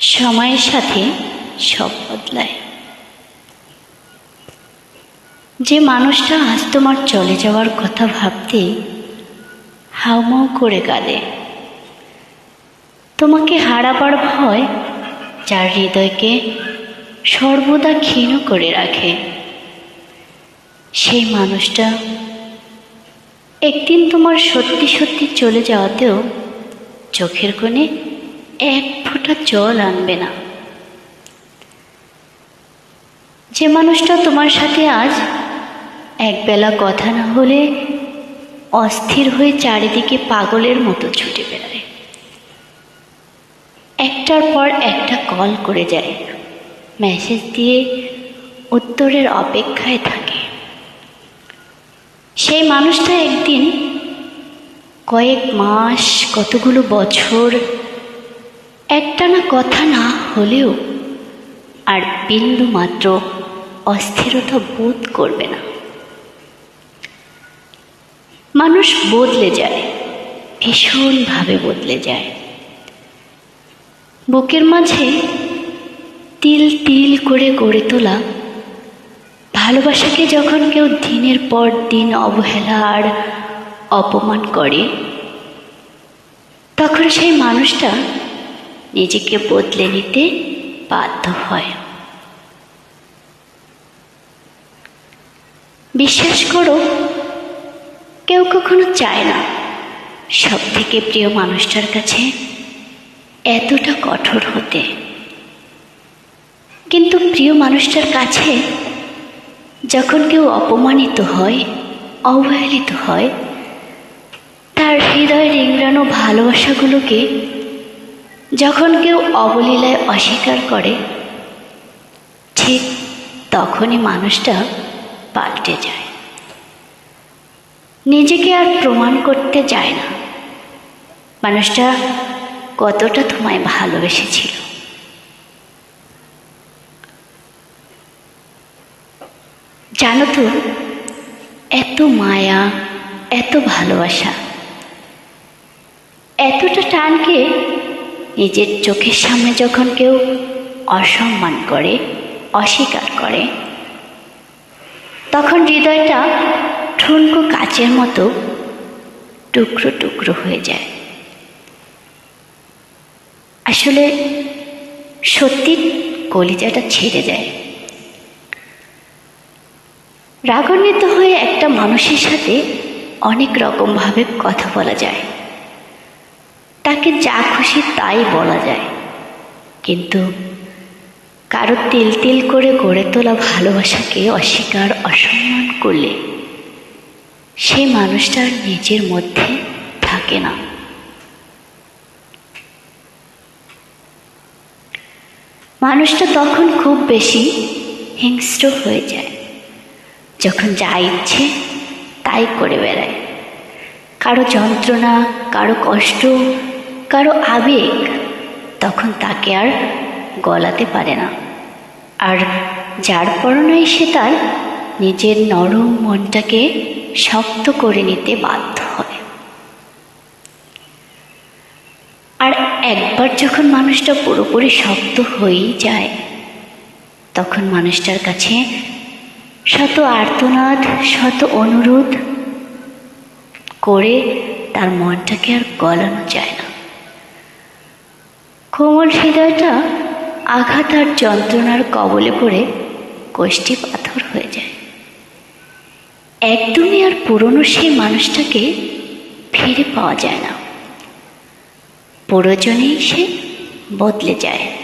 সময়ের সাথে সব বদলায়। যে মানুষটা আজ তোমার চলে যাওয়ার কথা ভাবতে হাউমাউ করে কাঁদে তোমাকে হারাবার ভয় যার হৃদয়কে সর্বদা ক্ষীণ করে রাখে। সেই মানুষটা একদিন তোমার সত্যি সত্যি চলে যাওয়াতেও চোখের কোণে এক ফোঁটা জল আনবে না। যে মানুষটা তোমার সাথে আজ একবেলা কথা না হলে অস্থির হয়ে চারিদিকে পাগলের মতো ছুটে বেড়ায়। একটার পর একটা কল করে যায়, মেসেজ দিয়ে উত্তরের অপেক্ষায় থাকে। সেই মানুষটা একদিন কয়েক মাস, কতগুলো বছর একটানা কথা না হলেও আর বিন্দু মাত্র অস্থিরতা বোধ করবে না। মানুষ বদলে যায়, ভীষণভাবে বদলে যায়। বুকের মাঝে তিল তিল করে গড়ে তোলা ভালোবাসাকে যখন কেউ দিনের পর দিন অবহেলা আর অপমান করে, তখন সেই মানুষটা নিজেকে বদলে নিতে বাধ্য হয়। বিশ্বাস করো, কেউ কখনো চায় না সব থেকে প্রিয় মানুষটার কাছে এতটা কঠোর হতে। কিন্তু প্রিয় মানুষটার কাছে যখন কেউ অপমানিত হয়, অবহেলিত হয়, তার হৃদয় রিংড়ানো ভালোবাসাগুলোকে যখন কেউ অবলীলায় অস্বীকার করে, ঠিক তখনই মানুষটা পাল্টে যায়। নিজেকে আর প্রমাণ করতে যায় না। মানুষটা কতটা তোমায় ভালোবেসেছিল। জানো তো, এত মায়া, এত ভালোবাসা, এতটা টানকে নিজের চোখের সামনে যখন কেউ অসম্মান করে, অস্বীকার করে, তখন হৃদয়টা ঠুনকো কাচের মতো টুকরো টুকরো হয়ে যায়। আসলে সত্যি কলিজাটা ছেড়ে যায়। রাগান্বিত হয়ে একটা মানুষের সাথে অনেক রকমভাবে কথা বলা যায়। তাকে যা খুশি তাই বলা যায়। কিন্তু কারও তিল তিল করে গড়ে তোলা ভালোবাসাকে অস্বীকার, অসম্মান করলে সেই মানুষটার নিজের মধ্যে থাকে না। মানুষটা তখন খুব বেশি হিংস্র হয়ে যায়। যখন যা ইচ্ছে তাই করে বেড়ায়। কারও যন্ত্রণা, কারও কষ্ট কারও আবেগ, তখন তাকে আর গলাতে পারে না। আর যার পরনাই সে তার নিজের নরম মনটাকে শক্ত করে নিতে বাধ্য হয়। আর একবার যখন মানুষটা পুরোপুরি শক্ত হয়েই যায়, তখন মানুষটার কাছে শত আর্তনাদ, শত অনুরোধ করে তার মনটাকে আর গলানো যায় কোমল হৃদয়টা আঘাত আর যন্ত্রণার কবলে পড়ে কষ্টি পাথর হয়ে যায়। একদমই আর পুরনো সেই মানুষটাকে ফিরে পাওয়া যায় না। প্রয়োজনেই সে বদলে যায়।